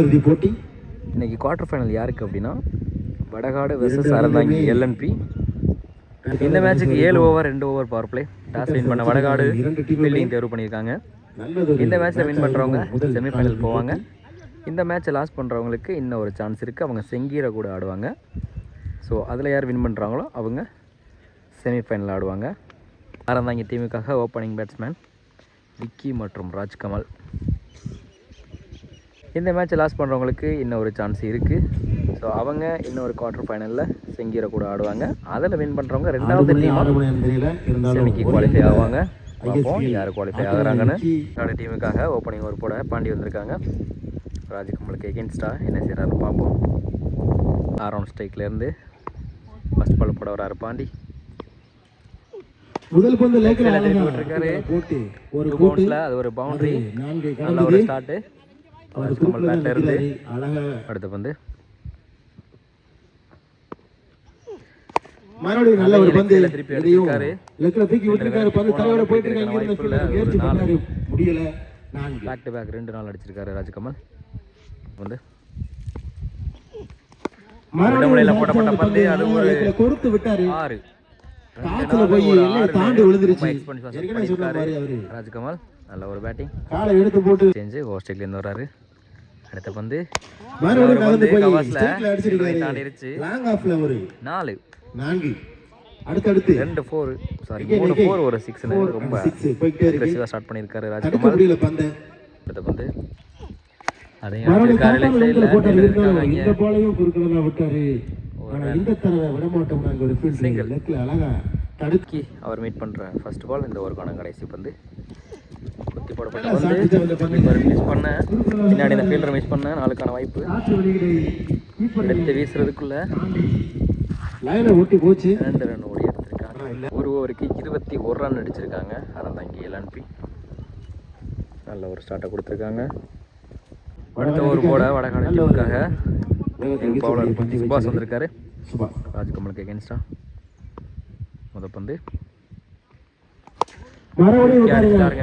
இறுதி போட்டி. இன்னைக்கு குவார்டர் ஃபைனல் யாருக்கு அப்படின்னா வடகாடு வெர்சஸ் அறந்தாங்கி எல்என்பி இந்த மேட்ச்சுக்கு ஏழு ஓவர் ரெண்டு over power play toss win பண்ண வடகாடு ஃபீல்டிங் தேர்வு பண்ணியிருக்காங்க. இந்த மேட்ச்சில் வின் பண்ணுறவங்க செமிஃபைனல் போவாங்க. இந்த மேட்ச்சை லாஸ் பண்ணுறவங்களுக்கு இன்னும் ஒரு சான்ஸ் இருக்குது அவங்க செங்கீரை கூட ஆடுவாங்க. ஸோ அதில் யார் வின் பண்ணுறாங்களோ அவங்க செமிஃபைனல் ஆடுவாங்க. அறந்தாங்கி டீமுக்காக ஓப்பனிங் பேட்ஸ்மேன் விக்கி மற்றும் ராஜ்கமல். இந்த மேட்ச்சை லாஸ் பண்ணுறவங்களுக்கு இன்னும் ஒரு சான்ஸ் இருக்குது ஸோ அவங்க இன்னொரு குவார்டர் ஃபைனலில் செங்கீரை கூட ஆடுவாங்க. அதில் வின் பண்ணுறவங்க ரெண்டாவது இருந்தாலும் செமிக்கு குவாலிஃபை ஆவாங்க. பார்ப்போம் யார் குவாலிஃபை ஆகுறாங்கன்னு. என்னோட டீமுக்காக ஓப்பனிங் ஒரு போட பாண்டி வந்திருக்காங்க. ராஜ்கமலுக்கு எகென்ஸ்டாக என்ன செய்கிறாருன்னு பார்ப்போம். ஆரோன் ஸ்ட்ரைக்லேருந்து ஃபஸ்ட் பால் போட வராரு பாண்டி. முதல் பந்து லேக்கில். போட்டு ஒரு பவுன்ஸில் அது ஒரு பவுண்டரி நல்ல ஒரு ஸ்டார்ட்டு அவர் பேட்டில் இருந்து அடுத்த பந்து மறுபடியும் நல்ல ஒரு பந்து. திருப்பி இதையும் அடிச்சிருக்காரு. லெக்கில் தூக்கி விட்டுருக்காரு. பந்து தலையோட போயிட்டு இருக்காங்க முடியல. பேக் டு பேக் ரெண்டு நாள் அடிச்சிருக்காரு ராஜ்கமல். வந்து. மறுபடியும் match பந்து, வந்து அது ஒரு- கொடுத்து விட்டாரு. ஆறு. காத்துல போய் தாண்டி விழுந்துருச்சு. ராஜ்கமல். நல்ல ஒரு பேட்டிங் காலை எடுத்து போட்டு சேஞ்சு ஓஸ்ட்ரேலியேருந்து வராரு அடுத்த பந்து. ஒரு ஒரு நாலு. நான்கு. அடுத்தடுத்து. ரெண்டு ஃபோர் சாரி மூணு. ஃபோர் ஒரு Four ரொம்ப அக்ரெசிவாக ஸ்டார்ட் பண்ணியிருக்காரு முடியல பந்த. அடுத்த பந்து. அதையும் அடிச்சிருக்காரு லெஃப்ட் சைடில் இந்த போலையும் குறுக்கிறதா விட்டாரு. ஆனா இந்த தடவை விட மாட்டோம் நாங்க. ஒரு ஃபீல்ட் லெக்கில் அழகா தடுக்கி அவர் மீட் பண்ணுற ஃபர்ஸ்ட் பால் இந்த ஓவருக்கான கடைசி பந்து. குத்தி போடப்பட்ட வந்த. இவர் மிஸ் பண்ண. பின்னாடி இந்த ஃபீல்டர் மிஸ் பண்ண நாளுக்கான வாய்ப்பு. எடுத்து வீசுறதுக்குள்ள ஒட்டி போச்சு. ரெண்டு ரன் ஓடி எடுத்திருக்காங்க. ஒரு ஓவருக்கு இருபத்தி ஒரு ரன் அடிச்சிருக்காங்க. அறந்தாங்கி எல்என்பி நல்ல ஒரு ஸ்டார்ட்டை கொடுத்துருக்காங்க. அடுத்த ஒரு போட வடகாடு டீமுக்காக பவுலர் சுபாஷ் வந்திருக்காரு. ராஜ்கமலுக்கு எகென்ஸ்டா முத பந்து மறுபடியும்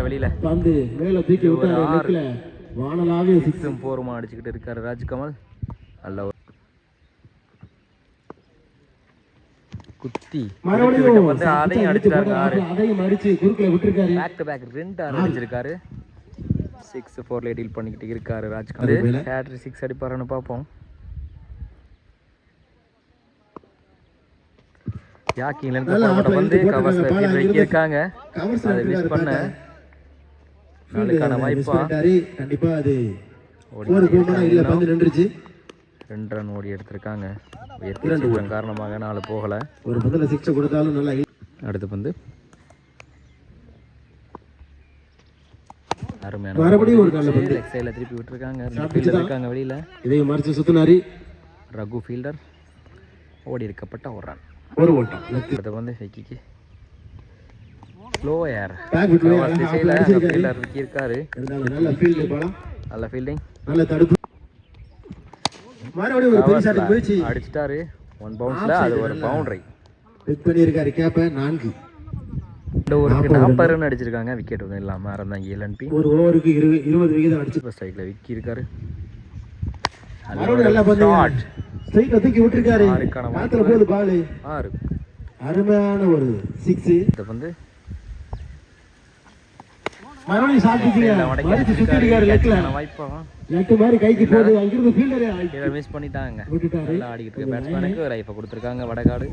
வெளியில. பந்து மேல தூக்கி விட்டாரு வானலாவே சிக்ஸும் ஃபோருமா அடிச்சுக்கிட்டு இருக்காரு ராஜ்கமல். நல்ல குத்தி. மறுபடியும் வந்து அதையும் அடிச்சு அடிச்சிட்டாங்க ஆறு. போட்டாரு. அதையும் அடிச்சு குறுக்கில் விட்டுருக்காரு. பேக் டு பேக் ரெண்டு ஆறு அடிச்சிருக்காரு. சிக்ஸ் ஃபோர்ல டீல் பண்ணிக்கிட்டு இருக்காரு ராஜ்கமல். மேல. ஹேட்ரி சிக்ஸ் அடிப்பாருன்னு பார்ப்போம். யாக்கிங்ல இருந்து நல்லா போட்ட ஆட்ல வந்து கவர்ஸ்ல வைக்கி இருக்காங்க. அதை மிஸ் பண்ண நாளுக்கான வாய்ப்பா கண்டிப்பா அது ரெண்டு ரன் ஓடி எடுத்திருக்காங்க. சீக்கிரம் காரணமாக நாலு போகல. ஒரு பந்துல சிக்ஸ் கொடுத்தாலும் நல்லா அடுத்த பந்து அருமையான மறுபடியும் ஒரு நல்ல பந்து. லெக் சைடில் திருப்பி விட்டுருக்காங்க. ஃபீல்டர் இருக்காங்க வெளியில. இதையும் மறைச்சு சுத்தினாரு. ரகு ஃபீல்டர் ஓடி இருக்கப்பட்ட ஒரு ரன் ஒரு ஓட்டம். அடுத்த பந்து ஹெக்கிக்கு. ஸ்லோ ஏர் திசையில் ஃபீல்டர் இருக்காரு நல்ல ஃபீல்டு போலாம். நல்ல ஃபீல்டிங் நல்ல தடுப்பு. மறுபடியும் ஒரு பெரிய ஷாட் போயிடுச்சு. அடிச்சிட்டாரு. ஒன் பவுன்ஸில் அது ஒரு பவுண்டரி பிக் பண்ணியிருக்காரு கேப்ப. நான்கு. இந்த ஓவருக்கு நாற்பது ரன் அடிச்சிருக்காங்க. விக்கெட் ஒன்றும் இல்லாமல் இருந்தாங்க ஒரு ஓவருக்கு இருபது விகிதம் அடிச்சு ஸ்ட்ரைக்கில் விக்கி இருக்காரு நல்லா ஷாட் ஸ்ட்ரைட்ல தூக்கி விட்டுருக்காரு. காத்துல போகுது பாலு. ஆறு. அருமையான ஒரு சிக்ஸ் இந்த வந்து மறுபடியும் லெட்டு மாதிரி கைக்கு போகுது. அங்கிருந்து ஃபீல்டரே மிஸ் பண்ணிட்டாங்க. நல்லா ஆடிக்கிட்டு இருக்க பேட்ஸ்மேனுக்கு ரைஃபை கொடுத்துருக்காங்க வடகாடு.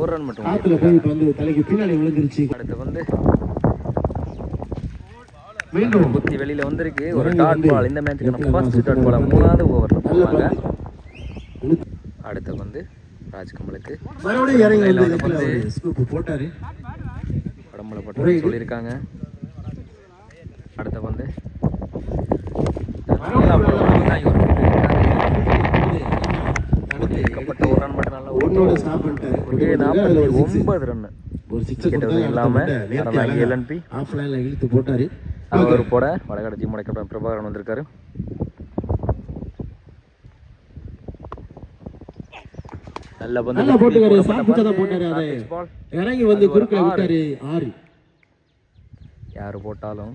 ஒரு ரன் மட்டும் காத்துல போய் பந்து தலைக்கு பின்னாடி விழுந்துருச்சு. அடுத்து வந்து மீண்டும் குத்தி வெளியில வந்திருக்கு. ஒரு டாட் பால் இந்த மேட்சுக்கு ஃபர்ஸ்ட் டாட் பால் மூணாவது ஓவர் போவாங்க அடுத்து வந்து ராஜ்கமலுக்கு. போட்டாரு. உடம்புல பட்டு சொல்லியிருக்காங்க. அடுத்த வந்து இருக்கப்பட்ட ஒரு ரன் மட்டும் நல்லா நாற்பத்தி ஒன்பது ரன் ஒரு சிக்ஸ் விக்கெட் இல்லாம நடந்தாங்க எல்என்பி ஆஃப் லைன்ல இழுத்து போட்டாரு. அவர் போட வடகாடு டீம் கேப்டன் பிரபாகரன் வந்திருக்காரு. நல்ல பந்து நல்லா போட்டுக்காரு. சாப்பிட்டு தான் போட்டாரு அதை. இறங்கி வந்து குறுக்கில் விட்டாரு ஆறு. யார் போட்டாலும்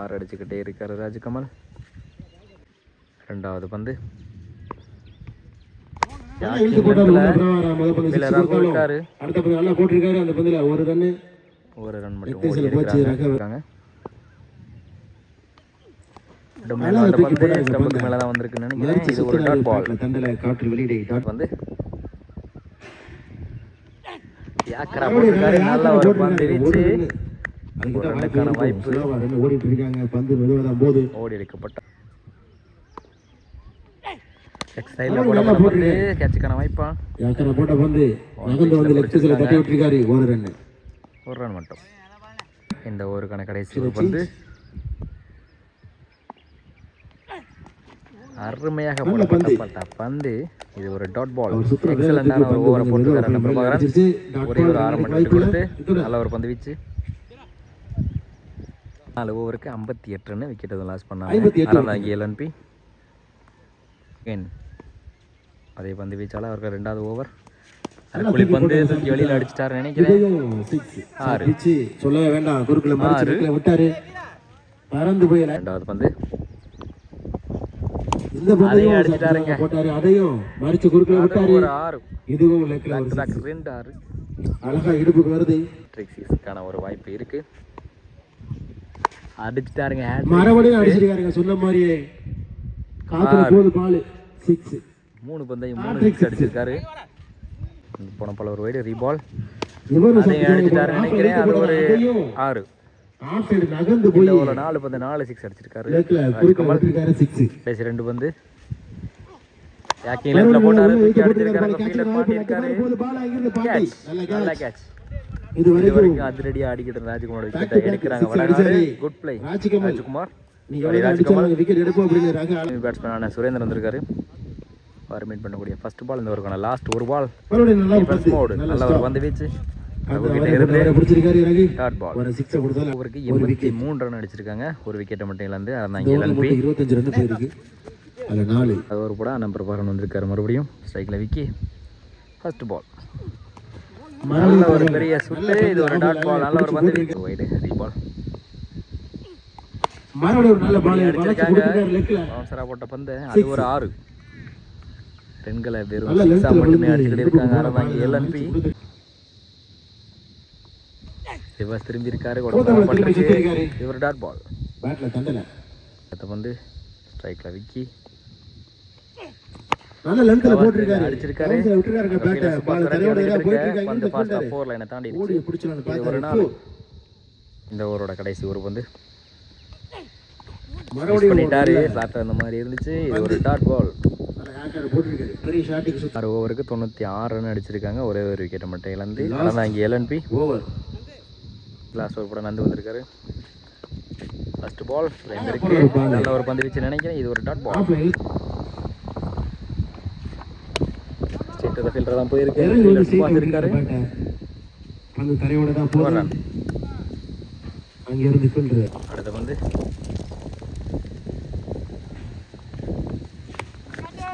ஆறு அடிச்சுக்கிட்டே இருக்காரு ராஜ்கமல். ரெண்டாவது பந்து. ஒரு ரன் மட்டும். மேலே தான் வந்திருக்குன்னு நினைக்கிறேன். மறிச்சு இது ஒரு சுத்தினாரு டாட் பால் பேட்ல, தண்டல காற்று வெளியிடை. டாட் வந்து போட்டிருக்காரு. நல்ல ஒரு பந்து வீச்சு. ஒரு ரன்னுக்கான வாய்ப்பு. ஓடிட்டு இருக்காங்க. பந்து மெதுவாக தான் போகுது ஓடி எடுக்கப்பட்ட. சைடில் போட பந்து. கேட்சுக்கான வாய்ப்பா? யாக்கரை போட்ட பந்து. நகர்ந்து வந்து லெஃப்ட் சைடில் தட்டி விட்டுருக்காரு ஒரு ரன் மட்டும். இந்த ஓவருக்கான கடைசி ஒரு பந்து. அருமையாக போடப்பட்ட பந்து. இது ஒரு டாட் பால் எக்ஸலண்டான ஒரு ஓவரை dot ஒரே ஒரு வாய்ப்பு விட்டு கொடுத்து. நல்ல ஒரு பந்து வீச்சு. நாலு ஓவருக்கு ஐம்பத்தி எட்டு ரன் விக்கெட் எதுவும் லாஸ் பண்ணாங்க 58 அறந்தாங்க எல்என்பி அதே பந்து வீச்சால அவருக்கு ரெண்டாவது ஓவர் பந்து தூக்கி வெளியில் அடிச்சிட்டாரு நினைக்கிறேன். பிச்சு சொல்லவே வேண்டாம். குறுக்குல விட்டாரு. பறந்து ரெண்டாவது பந்து. இந்த பந்தையும் அடிச்சிட்டாருங்க. போட்டாரு அதையும் மறிச்சு குறுக்குல விட்டாரு. இதுவும் லெக்ல ஒரு ரெண்டு ஆறு. அழகா இடுப்புக்கு வருது. ட்ரிக்ஸிஸ்க்கான ஒரு வாய்ப்பு இருக்கு. அடிச்சிட்டாருங்க. மறுபடியும் அடிச்சிருக்காருங்க சொன்ன மாதிரியே. காத்துல போகுது பால். சிக்ஸ் மூணு பந்தையும் மூணு சிக்ஸ் அடிச்சிருக்காரு. போன பல ஒரு வைடு ரீபால் இவரு அதையும் அடிச்சிட்டாரு நினைக்கிறேன். அது ஒரு ஆறு. ஆஃப் சைடு நகர்ந்து போய் ஒரு நாலு பந்து நாலு சிக்ஸ் அடிச்சிருக்காரு. குறுக்க விட்டுருக்காரு சிக்ஸ் கடைசி ரெண்டு பந்து. யாக்கிங் லெஃப்ட்ல போட்டாரு தூக்கி அடிச்சிருக்காரு ஃபீல்டர் மாட்டி இருக்காரு. கேட்ச் நல்ல கேட்ச் இது வரைக்கும் அதிரடியா அடிக்கிட்டு ராஜ்குமார் விக்கெட்டை எடுக்கிறாங்க. வடகாரு குட் பிளே ராஜ்குமார். அடிச்சாலும் விக்கெட் எடுப்போம் அப்படிங்கிறாங்க பேட்ஸ்மேனான சுரேந்திரன் வந்திருக்காரு. அவர் மீட் பண்ணக்கூடிய ஃபர்ஸ்ட் பால் இந்த ஒருக்கான லாஸ்ட் ஒரு பால் நல்லா ஒரு பந்து வீச்சு. ஓவருக்கு எண்பத்தி மூணு ரன் அடிச்சிருக்காங்க. ஒரு விக்கெட்டை மட்டும் இழந்து அதான் இந்த எல்என்பி மட்டும் இருபத்தஞ்சு ரன் போயிருக்கு. அதுல நாலு. அது ஒரு படம் நம்பர் பாரன் வந்திருக்காரு மறுபடியும். ஸ்ட்ரைக்கில் விக்கி. ஃபர்ஸ்ட் பால் நல்ல ஒரு பெரிய சுட்டு. இது ஒரு டாட் பால் நல்ல ஒரு பந்து. வைடு நல்ல பால் அடிச்சிருக்காங்க. போட்ட பந்து அது ஒரு ஆறு. பெண்களை வெறும் மட்டுமே இடுப்புக்கு இருக்காங்க. எல்என்பி ரிவர்ஸ் திரும்பி இருக்காரு. இவர் டாட் பால் அடுத்த பந்து ஸ்ட்ரைக்ல விக்கி. நல்ல லென்த்ல போட்டிருக்காரு. அடிச்சிருக்காரு. பேட்டை பால் தரையோட ஃபாஸ்டா ஃபீல்டர் ஃபோர் லைனை தாண்டி ஓடி பிடிச்சலாம்னு பார்த்தாரு இந்த ஓவரோட கடைசி ஒரு பந்து. மிஸ் மறுபடியும் பண்ணிட்டாரு. ஸ்லாட் அந்த மாதிரி இருந்துச்சு. இது ஒரு டாட் பால் ஆறு ஓவருக்கு தொண்ணூற்றி ஆறு ரன் அடிச்சிருக்காங்க. ஒரே ஒரு விக்கெட்டை மட்டும் இழந்து. ஆனால் இங்கே எல்என்பி ஓவர் லாஸ்ட் ஓவர் கூட நந்து வந்திருக்காரு. ஃபர்ஸ்ட் பால் ரெண்டு இருக்கு. நல்ல ஒரு பந்து வீச்சு நினைக்கிறேன். இது ஒரு டாட் பால் ஃபீல்டர் தான் போயிருக்கு. வந்து இருக்காரு. தரையோட தான் ஒரு ஃபீல்டர் அடுத்த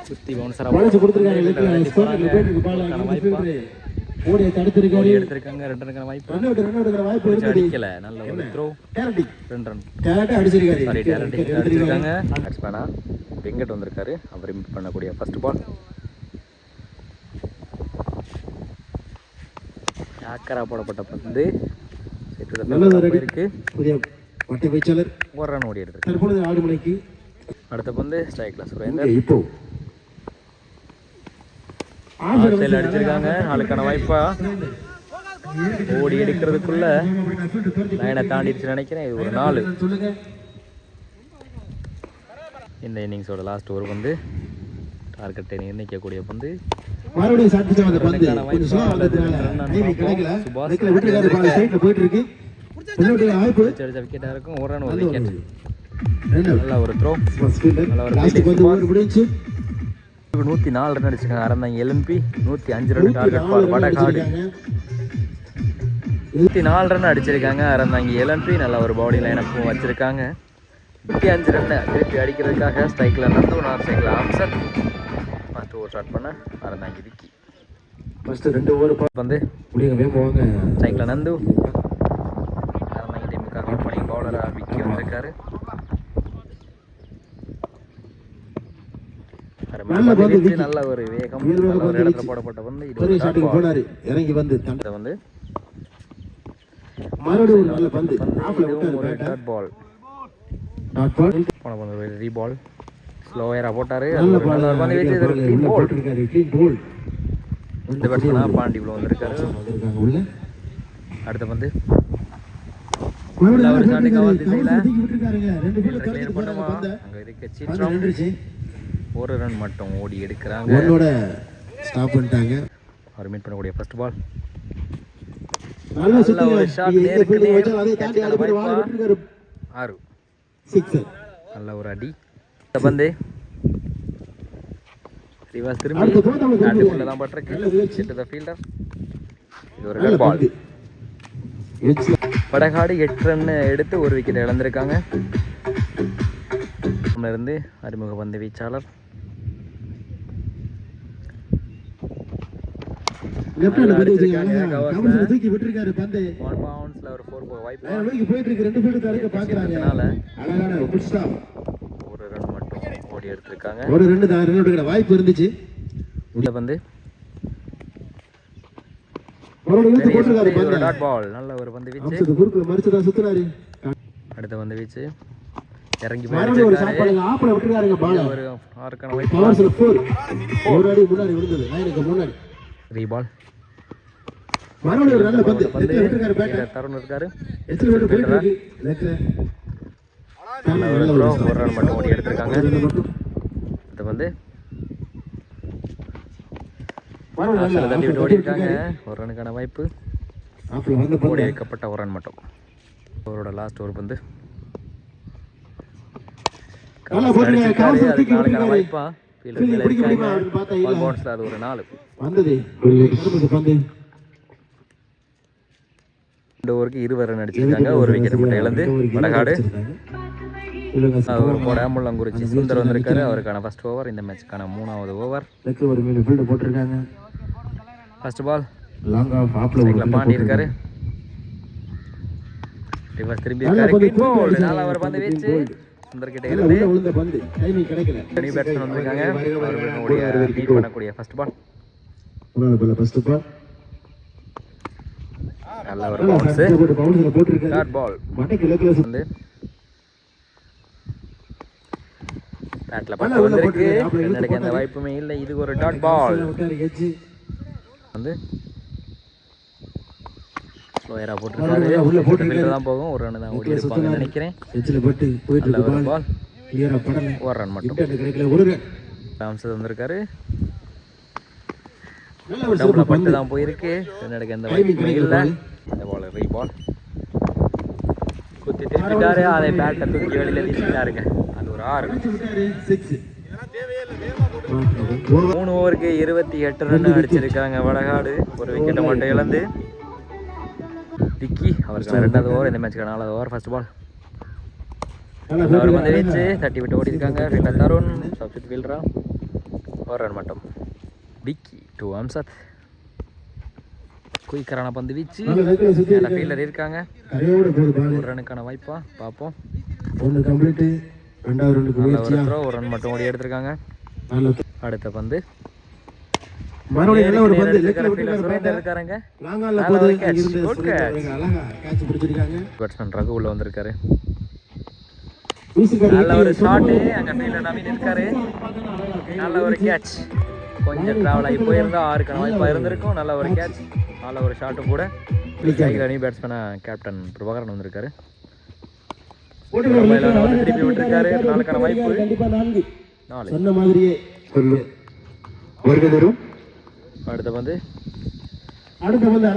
சுத்தி வளைச்சு ஓடிய தடுத்திருக்காரு எடுத்திருக்காங்க. ரெண்டு ரன்னுக்கான வாய்ப்பு. அவுட் ரன் அவுட்ங்கிற வாய்ப்பு இருந்தது அடிக்கல. நல்ல ஒரு த்ரோ டேரண்டி ரெண்டு ரன் டேரண்டி அடிச்சிருக்காரு. சாரி டேரண்ட் அடிச்சிருக்காங்க பேட்ஸ்மேனா வெங்கட் வந்திருக்காரு. அவர் இம்ப் பண்ணக்கூடிய ஃபர்ஸ்ட் பால் ஆக்கரா போடப்பட்ட பந்து. புதிய பட்டை வைச்சாளர். ஒரு ரன் ஓடி எடுத்திருக்கு. தற்பொழுது ஆடுமலைக்கு அடுத்த பந்து ஸ்ட்ரைக்ல சுரேந்தர். இப்போ ஆஃப் சைடில் அடிச்சிருக்காங்க. நாளுக்கான வாய்ப்பா ஓடி எடுக்கிறதுக்குள்ள லைனை தாண்டிடுச்சு நினைக்கிறேன். இது ஒரு நாலு. இந்த இன்னிங்ஸோட லாஸ்ட் ஒரு பந்து. டார்கெட்டை நிர்ணயிக்கக்கூடிய பந்து. மறுபடியும் பந்து. கொஞ்சம் ஸ்லோ. கிடைக்கல. விட்டுருக்காரு பால் சைடுல போயிட்டு இருக்கு. பின்னாடி வச்சு அடிச்ச விக்கெட்டாக இருக்கும். ஒரு ரன் ஒரு நல்ல விக்கெட் ஒரு நல்ல த்ரோ நல்ல ஒரு லாஸ்ட். ஓவர் முடிஞ்சு. நூற்றி நாலு ரன் அடிச்சிருக்காங்க. அறந்தாங்க எல்என்பி நூற்றி அஞ்சு ரன் டார்கெட் வடகாடு. அடிச்சிருக்காங்க. நூற்றி நாலு ரன் அடிச்சிருக்காங்க. அறந்தாங்க எல்என்பி நல்ல ஒரு பவுலிங் லைனப்பும் வச்சிருக்காங்க. நூற்றி அஞ்சு ரன் திருப்பி அடிக்கிறதுக்காக ஸ்ட்ரைக்கில் நந்து நான் சைக்கிள் ஆம்சர் ஃபஸ்ட் ஓவர் ஸ்டார்ட் பண்ண அறந்தாங்க விக்கி. ஃபர்ஸ்ட் ரெண்டு ஓவர் வந்து முடியுங்க வேகம் போவாங்க ஸ்ட்ரைக்கில் நந்து அறந்தாங்க டீமுக்காக பவுலராக விக்கி வந்திருக்காரு. நல்ல பந்து பந்து ஒரு வேகம் ஒரு பந்து இடத்துல. போடப்பட்ட வந்து இது பெரிய ஷாட்டுக்கு. போனாரு. இறங்கி வந்து தண்டை வந்து மறுபடியும் ஒரு நல்ல பந்து பந்து. ஆஃப்ல விட்டாரு டாட் பால் டாட் பால் போன பந்து ஒரு ரீ பால் ஸ்லோயராக போட்டாரு. நல்ல பால் பந்து. வீச்சு ஒரு clean ball. போட்டிருக்காரு. க்ளீன் போல் இந்த பேட்ஸ்மேனா பாண்டி இவ்வளோ வந்திருக்காரு. உள்ள. அடுத்த பந்து. shot போட்டிருக்காரு. கவர் திசையில. ரெண்டு பேரும் கிளியர் பண்ணுமா பந்தை. அங்கே இருக்க பந்து நின்றுச்சு. ஒரு ரன் மட்டும் ஓடி எடுக்கிறாங்க. ஒன்னோட ஸ்டாப் பண்ணிட்டாங்க. அவர் மீட் பண்ணக்கூடிய ஃபர்ஸ்ட் பால் நல்ல. ஒரு எங்க நேருக்கு நேர். ஆறு. Sixer. நல்ல ஒரு அடி. பந்து ரிவர்ஸ் திரும்பி. நாட்டுக்குள்ள தான் பட்டிருக்கு முயற்சி. த ஃபீல்டர் இது ஒரு ரெட் பால். படகாடு எட்டு ரன் எடுத்து ஒரு விக்கெட் இழந்திருக்காங்க. இருந்து அறிமுக பந்து வீச்சாளர். வச்சுக்காங்க. coversல. கவுன்சில் தூக்கி விட்டுருக்காரு பந்து. ஒன் பவுன்ஸ்ல ஒரு ஃபோர் வாய்ப்பு போயிட்டு இருக்கு. ரெண்டு fielder தடுக்க பாக்குறாங்க. அழகான ஒரு ரன் மட்டும் ஓடி எடுத்திருக்காங்க. ஒரு ரெண்டு தான். ரன் எடுக்கிற வாய்ப்பு இருந்துச்சு. இந்த பந்து. நல்ல ஒரு பந்து வீச்சு. குறுக்குல மறிச்சுதான் சுத்தினாரு. அடுத்த பந்து வீச்சு. இறங்கி ஒரு பால. பவர்ஸ்ல போர் ஒரு அடி முன்னாடி விழுந்தது. லைனுக்கு முன்னாடி. ரீ பால் மறுபடியும் ஒரு நல்ல பந்து. பந்து லெக்ல விட்டுருக்காரு பேட்டை கீழே தருண் இருக்காரு. ஒரு ரன் மட்டும் ஓடி எடுத்திருக்காங்க. விட்டு ஓடி. இருக்காங்க ஒரு ரனுக்கான வாய்ப்பு. ஓடி பந்து. எடுக்கப்பட்ட ஒரு ரன் மட்டும். அவரோட லாஸ்ட் ஒரு பந்து. விட்டுருக்காரு. வாய்ப்பா. Fielding மேல இருக்காங்க. பவுன்ஸ்ல அது ஒரு நாலு. வந்தது. ஒரு விக்கெட் ரெண்டு ஓவருக்கு ஒரு மட்டும் இழந்து வடகாடு. சுந்தர் வந்திருக்காரு. அவருக்கான ஃபர்ஸ்ட் ஓவர் இந்த மேட்ச்க்கான மூணாவது ஓவர் லெக்ல ஒரு மீன் ஃபீல்டு போட்டிருக்காங்க. ஃபர்ஸ்ட் பால் லாங் ஆஃப் ஆப்ல ஒரு சைக்கிள் பாண்டி இருக்காரு ரிவர்ஸ் திரும்பி இருக்காரு. நாலா பந்து வீச்சு. சுந்தர் கிட்ட நல்ல இருந்து உள்ள விழுந்த பந்து. டைமிங் கிடைக்கல. நியூ பேட்ஸ்மேன் வந்திருக்காங்க. அவர்களுடைய லீட் பண்ணக்கூடிய ஃபர்ஸ்ட் பால் மூணாவது பால் ஃபர்ஸ்ட் பால் நல்ல ஒரு நல்லா பவுன்ஸ் சட்டை போட்டு பவுன்ஸ்ல போட்டிருக்காரு. டாட் பால் மட்டைக்கு லெக்ல வந்து பேட்ல பட்டு வந்திருக்கு. என்னடைக்கு எந்த வாய்ப்புமே இல்லை. இது ஒரு டாட் பால் வந்து ஸ்லோயரா போட்டிருக்காரு. உள்ள ஃபீல்டர் தான் போகும். ஒரு ரன் தான் ஓடி இருப்பாங்கன்னு நினைக்கிறேன். எட்ஜ்ல பட்டு போயிட்டு இருக்கு பால். கிளியரா படல. ஒரு ரன் மட்டும். கிடைக்கல. ஒரு ரன் ராம்சத் வந்திருக்காரு. டபுள பட்டு தான் போயிருக்கு. என்னடைக்கு எந்த வாய்ப்புமே இல்லை இந்த பால் ரீ பால் குத்தி திருப்பிட்டாரு. அதை பேட்டை தூக்கி வெளியில வீசிட்டாருங்க. அது ஒரு ஆறு. மூணு ஓவருக்கு இருபத்தி எட்டு ரன் அடிச்சிருக்காங்க வடகாடு. ஒரு விக்கெட்டை மட்டும் இழந்து. விக்கி அவருக்கு ரெண்டாவது ஓவர் இந்த மேட்ச்க்கு நாலாவது ஓவர் ஃபர்ஸ்ட் பால் அவர் வந்து வீச்சு தட்டி விட்டு ஓடி இருக்காங்க ஃபீல்டர் தருண் சப்ஸ்டிட் ஃபீல்டரா ஒரு ரன் மட்டும் விக்கி டூ அம்சத் குயிக்கரான பந்து வீச்சு. மேலே ஃபீல்டர் இருக்காங்க. ஒரு ரனுக்கான வாய்ப்பா பார்ப்போம். ஒன்று கம்ப்ளீட் ரெண்டாவது ரெண்டுக்கு நல்ல ஒரு ரன் மட்டும் ஓடி எடுத்திருக்காங்க. நல்ல அடுத்த பந்து. மறுபடியும் நல்ல ஒரு பந்து? லெக்ல. இருந்து அழகா கேட்ச் பிடிச்சிருக்காங்க. பேட்ஸ்மேன் ரகு உள்ள வந்திருக்காரு நல்ல ஒரு ஷாட்டு அங்க ஃபீல்டர் நவீன் இருக்காரு. நல்ல ஒரு கேட்ச் கொஞ்சம் டிராவல் ஆகி போயிருந்தா ஆறுக்கான வாய்ப்பா இருந்திருக்கும். நல்ல ஒரு கேட்ச் நல்ல ஒரு ஷாட்டு கூட. அணி பேட்ஸ்மேனா கேப்டன் பிரபாகரன் வந்திருக்காரு. திருப்பி விட்டுருக்காரு. நாலுக்கான வாய்ப்பு. நாலு. சொன்ன மாதிரியே சொல்லு. வருகை தரும். அடுத்த வந்து அடுத்த வந்து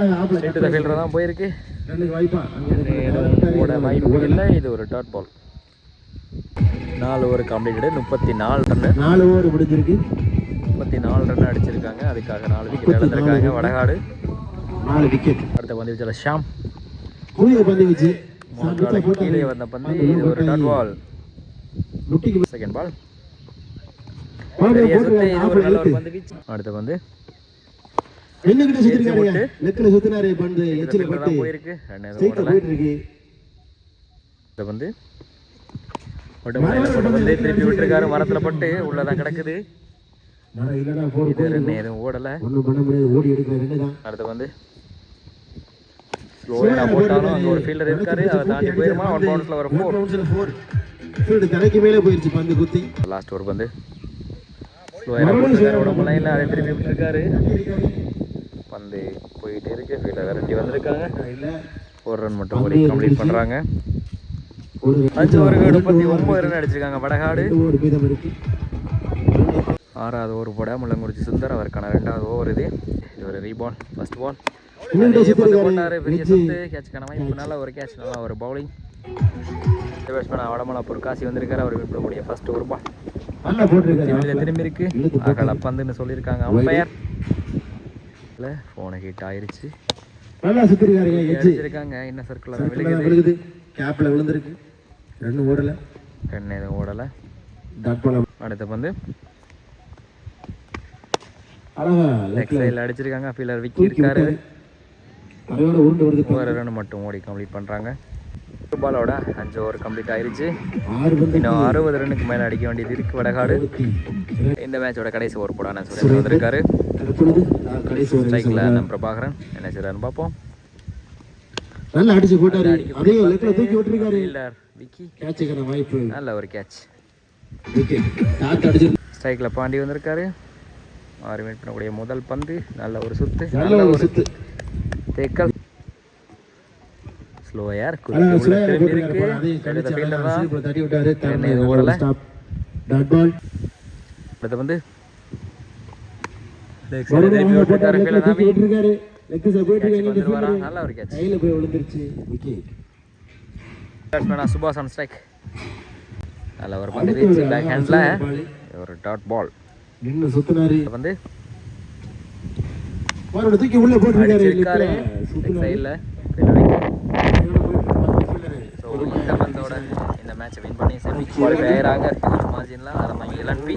ஃபீல்டர் தான் போயிருக்கு. வாய்ப்பா இல்லை. இது ஒரு டாட் பால் நாலு ஓவர் கம்ப்ளீட்டடு முப்பத்தி நாலு ரன்னு நாலு ஓவர் முடிஞ்சிருக்கு. முப்பத்தி நாலு ரன் அடிச்சிருக்காங்க. அதுக்காக நாலு விக்கெட் இழந்திருக்காங்க. வடகாடு. நாலு விக்கெட் அடுத்த பந்து வீச்சில் ஷாம். புதிய பந்து வச்சு. முக்காலுக்கு கீழே வந்த பந்து இது ஒரு டாட் பால் செகண்ட் பால் வீச்சு. அடுத்த பந்து என்னகிட்ட சுத்திருக்காங்க லெக்ல சுத்தினாரு பந்து எச்சில பட்டு. போயிருக்கு. ஸ்ட்ரைட்ல போயிட்டு இருக்கு பந்து திருப்பி விட்டுருக்காரு. மரத்துல பட்டு உள்ளதான் கிடக்குது. இது எதுவும் ஓடலை. அடுத்து வந்து போட்டாலும் அங்கே ஒரு ஃபீல்டர் இருக்காரு. அதை தாண்டி போயிருமா? ஒன் பவுன்ஸில் வர ஃபோர் ஃபீல்டு தலைக்கு மேலே போயிருச்சு. பந்து குத்தி. லாஸ்ட் ஒரு பந்து. ஸ்லோவாக போட்டிருக்காரு. உடம்பு லைனில் அதை திருப்பி விட்டுருக்காரு. பந்து போயிட்டு இருக்கு. ஃபீல்டர் விரட்டி வந்திருக்காங்க. ஒரு ரன் மட்டும் ஓடி கம்ப்ளீட் பண்ணுறாங்க ஒரு அஞ்சு ஓவருக்கு முப்பத்தி ஒம்பது ரன் அடிச்சிருக்காங்க. வடகாடு. ஆறாவது ஓவர் போட முள்ளங்குறிச்சி சுந்தர் அவருக்கான ரெண்டாவது ஓவர் இது. இது ஒரு ரீபால் ஃபர்ஸ்ட் பால். போட்டாரு. பெரிய. சுத்து. கேட்சுக்கான வாய்ப்பு நல்ல ஒரு கேட்ச் நல்ல ஒரு பவுலிங் பேட்ஸ்மேன் வடமலாப்பூர் காசி வந்திருக்காரு. அவர் விடக்கூடிய ஃபர்ஸ்ட் ஒரு பால் திரும்பி இருக்கு. அகல பந்துன்னு சொல்லியிருக்காங்க. அம்பையர் இல்லை ஃபோனை ஹிட் ஆயிருச்சு. நல்லா அடிச்சிருக்காங்க என்ன சர்க்கிள் தான் விழுகுது. கேப்ல விழுந்திருக்கு. ரெண்டு ஓடல. ரன் எதுவும் ஓடலை. அடுத்த பந்து லெக் சைடில் அடிச்சிருக்காங்க. ஃபீலர் விக்கி இருக்காரு. ஒரு ரன் மட்டும் ஓடி கம்ப்ளீட் பண்ணுறாங்க பாலோட அஞ்சு ஓவர் கம்ப்ளீட் ஆயிருச்சு. இன்னும் அறுபது ரன்னுக்கு மேலே அடிக்க வேண்டியது இருக்கு வடகாடு. இந்த மேட்சோட கடைசி ஓவர் போடான சுரேஷ் வந்திருக்காரு. ஸ்ட்ரைக்கில் நம்ம பிரபாகரன். என்ன செய்யறாருன்னு பார்ப்போம். நல்லா அடிச்சு போட்டாரு. அதே லெக்ல தூக்கி விட்டுருக்காரு. ஃபீல்டர் விக்கி கேட்சுக்கான வாய்ப்பு. நல்ல ஒரு கேட்ச் டாட் அடிச்சு. ஸ்ட்ரைக்கில் பாண்டி வந்திருக்காரு. ஆறு மினிட் பண்ணக்கூடிய முதல் பந்து. நல்ல ஒரு சுத்து. நல்ல ஒரு சுத்து. தேக்கல். ஸ்லோ ஏர் அழகா குறுக்கு உள்ள சுலையா திரும்பி போட்டிருக்காரு இருக்கு பாரு. அதையும் கடிச்சு ஃபீல்டர் அழகா தான் receiver தட்டி விட்டாரு. என்ன இது ஓடல? ஸ்டாப் டாட் பால் அடுத்து வந்து? Leg side திருப்பி விட்டுருக்காரு ஃபீல்டர் தூக்கி நாமி விட்டுருக்காரு லெக் சைடு போயிட்டு Catch இருக்காங்க வந்துருவாரா? நல்ல ஒரு கேட்ச் கையில போய் விழுந்துருச்சு. விக்கெட் பேட்ஸ்மேனா சுபாஷ் ஆன் ஸ்ட்ரைக் நல்ல ஒரு பந்து வீச்சு. பேக் ஹேண்டில் ஒரு டாட் பால் நின்னு சுத்தினாரு. வந்து தூக்கி உள்ள போட்டுருக்காரு. சைடில் ஸோ இந்த பந்தோட இந்த மேட்சை வின் பண்ணி செமி குவாலிஃபை ஆகிறாங்க மார்ஜின்லாம் அதை இளன்பி